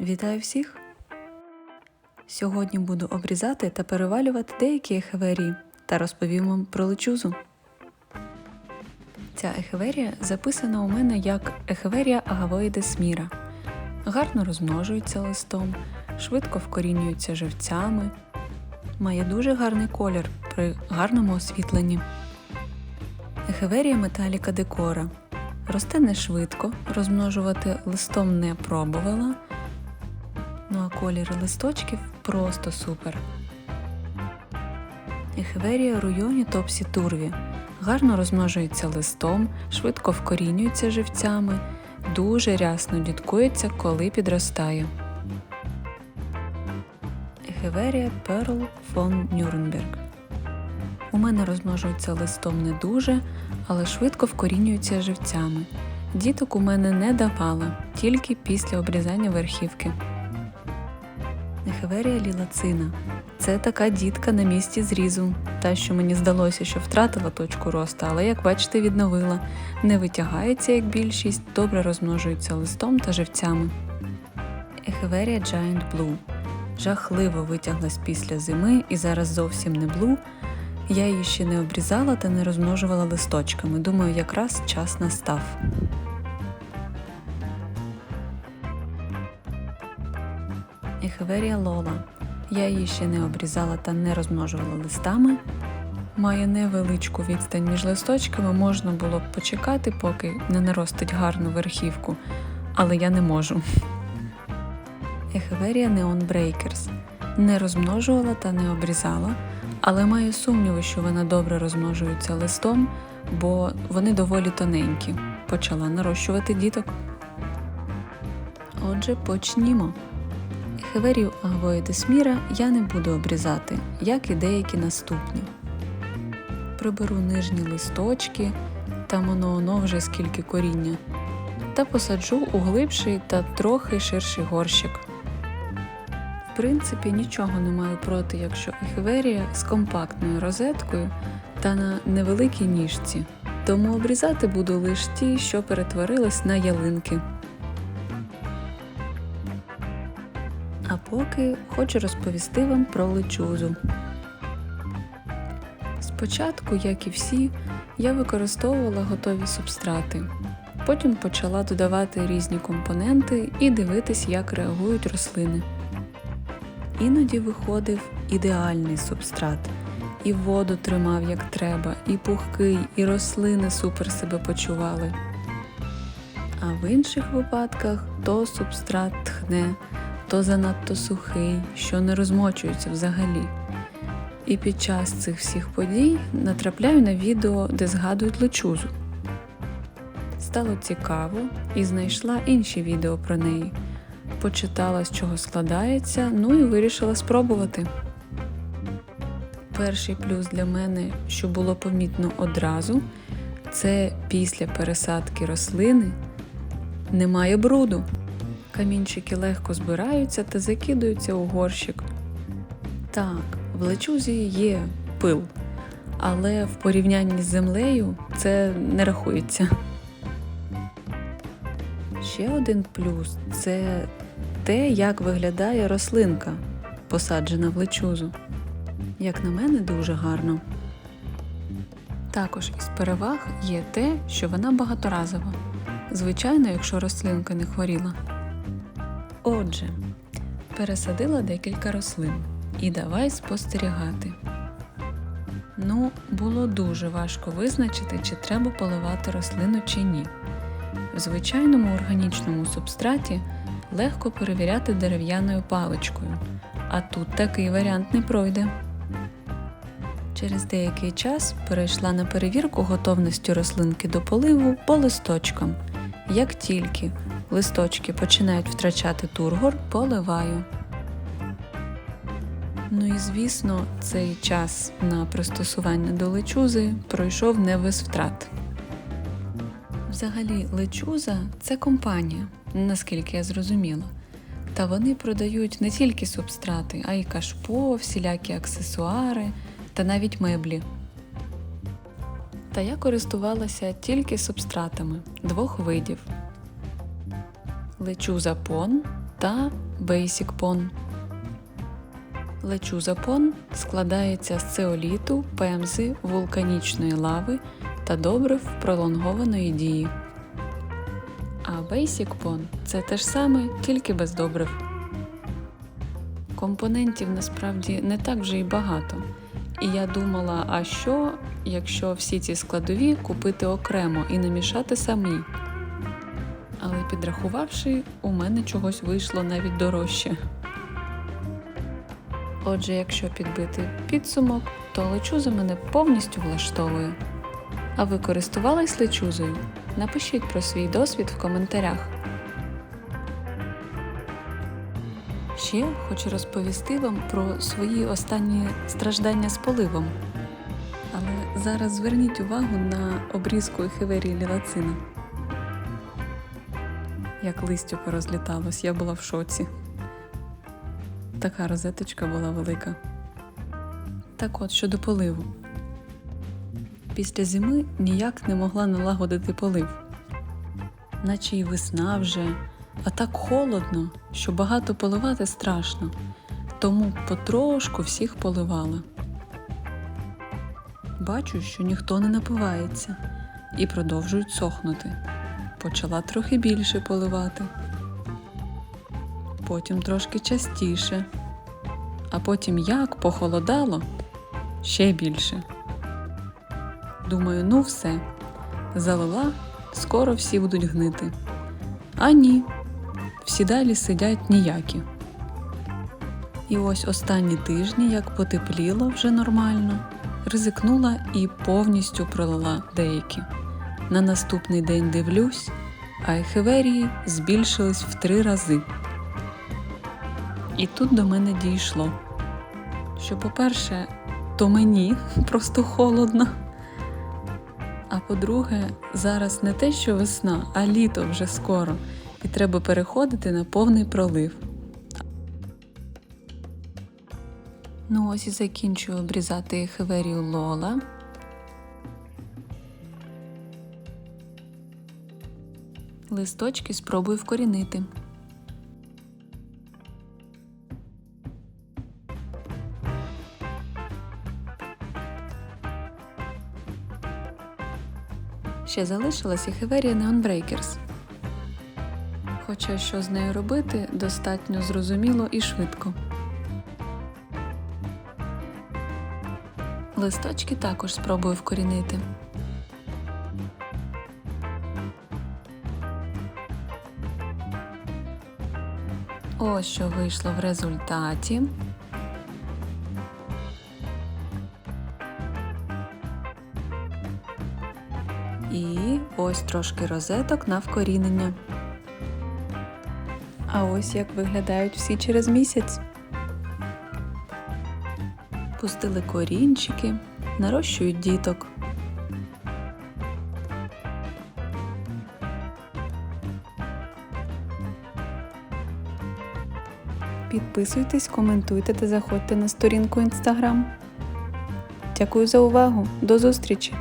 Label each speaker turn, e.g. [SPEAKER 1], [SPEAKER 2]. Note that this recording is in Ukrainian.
[SPEAKER 1] Вітаю всіх! Сьогодні буду обрізати та перевалювати деякі ехеверії та розповім вам про лечузу. Ця ехеверія записана у мене як ехеверія агавоїдес міра. Гарно розмножується листом, швидко вкорінюється живцями, має дуже гарний колір при гарному освітленні. Ехеверія металіка декора. Росте не швидко, розмножувати листом не пробувала. Ну а кольори листочків просто супер. Ехеверія руйоні топсі турві. Гарно розмножується листом, швидко вкорінюється живцями, дуже рясно діткується, коли підростає. Ехеверія Перл фон Нюрнберг. У мене розмножується листом не дуже, але швидко вкорінюється живцями. Діток у мене не давала, тільки після обрізання верхівки. Ехеверія лілацина. Це така дітка на місці зрізу, та, що мені здалося, що втратила точку росту, але, як бачите, відновила. Не витягається, як більшість, добре розмножується листом та живцями. Ехеверія Giant Blue. Жахливо витяглась після зими і зараз зовсім не блу. Я її ще не обрізала та не розмножувала листочками. Думаю, якраз час настав. Ехеверія Лола. Я її ще не обрізала та не розмножувала листами. Має невеличку відстань між листочками, можна було б почекати, поки не наростить гарну верхівку, але я не можу. Ехеверія Neon Breakers. Не розмножувала та не обрізала, але маю сумніви, що вона добре розмножується листом, бо вони доволі тоненькі. Почала нарощувати діток. Отже, почнімо. Хеверію Агвоїдес Міра я не буду обрізати, як і деякі наступні. Приберу нижні листочки, там воно воно вже скільки коріння, та посаджу у глибший та трохи ширший горщик. В принципі, нічого не маю проти, якщо ехеверія з компактною розеткою та на невеликій ніжці, тому обрізати буду лише ті, що перетворились на ялинки. Поки хочу розповісти вам про лечузу. Спочатку, як і всі, я використовувала готові субстрати. Потім почала додавати різні компоненти і дивитись, як реагують рослини. Іноді виходив ідеальний субстрат. І воду тримав як треба, і пухкий, і рослини супер себе почували. А в інших випадках то субстрат тхне, то занадто сухий, що не розмочується взагалі. І під час цих всіх подій натрапляю на відео, де згадують лечузу. Стало цікаво і знайшла інші відео про неї. Почитала, з чого складається, ну і вирішила спробувати. Перший плюс для мене, що було помітно одразу, це після пересадки рослини немає бруду. Камінчики легко збираються та закидуються у горщик. Так, в лечузі є пил, але в порівнянні з землею це не рахується. Ще один плюс це те, як виглядає рослинка, посаджена в лечузу. Як на мене, дуже гарно. Також із переваг є те, що вона багаторазова. Звичайно, якщо рослинка не хворіла. Отже, пересадила декілька рослин і давай спостерігати. Ну, було дуже важко визначити, чи треба поливати рослину чи ні. В звичайному органічному субстраті легко перевіряти дерев'яною паличкою, а тут такий варіант не пройде. Через деякий час перейшла на перевірку готовності рослинки до поливу по листочкам. Як тільки листочки починають втрачати тургор, поливаю. Ну і звісно, цей час на пристосування до лечузи пройшов не без втрат. Взагалі, лечуза це компанія, наскільки я зрозуміла. Та вони продають не тільки субстрати, а й кашпо, всілякі аксесуари та навіть меблі. Та я користувалася тільки субстратами двох видів лечуза пон та Basic Pon. Лечуза Пон складається з цеоліту, пемзи, вулканічної лави та добрив пролонгованої дії. А Basic це те ж саме, тільки без добрив. Компонентів насправді не так вже й багато. І я думала, а що, якщо всі ці складові купити окремо і намішати самі. Підрахувавши, у мене чогось вийшло навіть дорожче. Отже, якщо підбити підсумок, то лечуза мене повністю влаштовує. А ви користувались лечузою? Напишіть про свій досвід в коментарях. Ще хочу розповісти вам про свої останні страждання з поливом. Але зараз зверніть увагу на обрізку ехеверії лілацина. Як листюко розліталось, я була в шоці. Така розеточка була велика. Так от щодо поливу. Після зими ніяк не могла налагодити полив. Наче й весна вже, а так холодно, що багато поливати страшно, тому потрошку всіх поливала. Бачу, що ніхто не напивається і продовжують сохнути. Почала трохи більше поливати, потім трошки частіше, а потім як похолодало ще більше. Думаю, ну все, залила, скоро всі будуть гнити. А ні, всі далі сидять ніякі. І ось останні тижні, як потепліло вже нормально, ризикнула і повністю пролила деякі. На наступний день дивлюсь, а ехеверії збільшились в три рази. І тут до мене дійшло, що, по-перше, то мені просто холодно. А по-друге, зараз не те, що весна, а літо вже скоро, і треба переходити на повний пролив. Ну ось і закінчую обрізати ехеверію Лола. Листочки спробую вкорінити. Ще залишилась і Хеверія Neon Breakers. Хоча що з нею робити, достатньо зрозуміло і швидко. Листочки також спробую вкорінити. Ось що вийшло в результаті. І ось трошки розеток на вкорінення. А ось як виглядають всі через місяць. Пустили корінчики, нарощують діток. Підписуйтесь, коментуйте та заходьте на сторінку Instagram. Дякую за увагу. До зустрічі!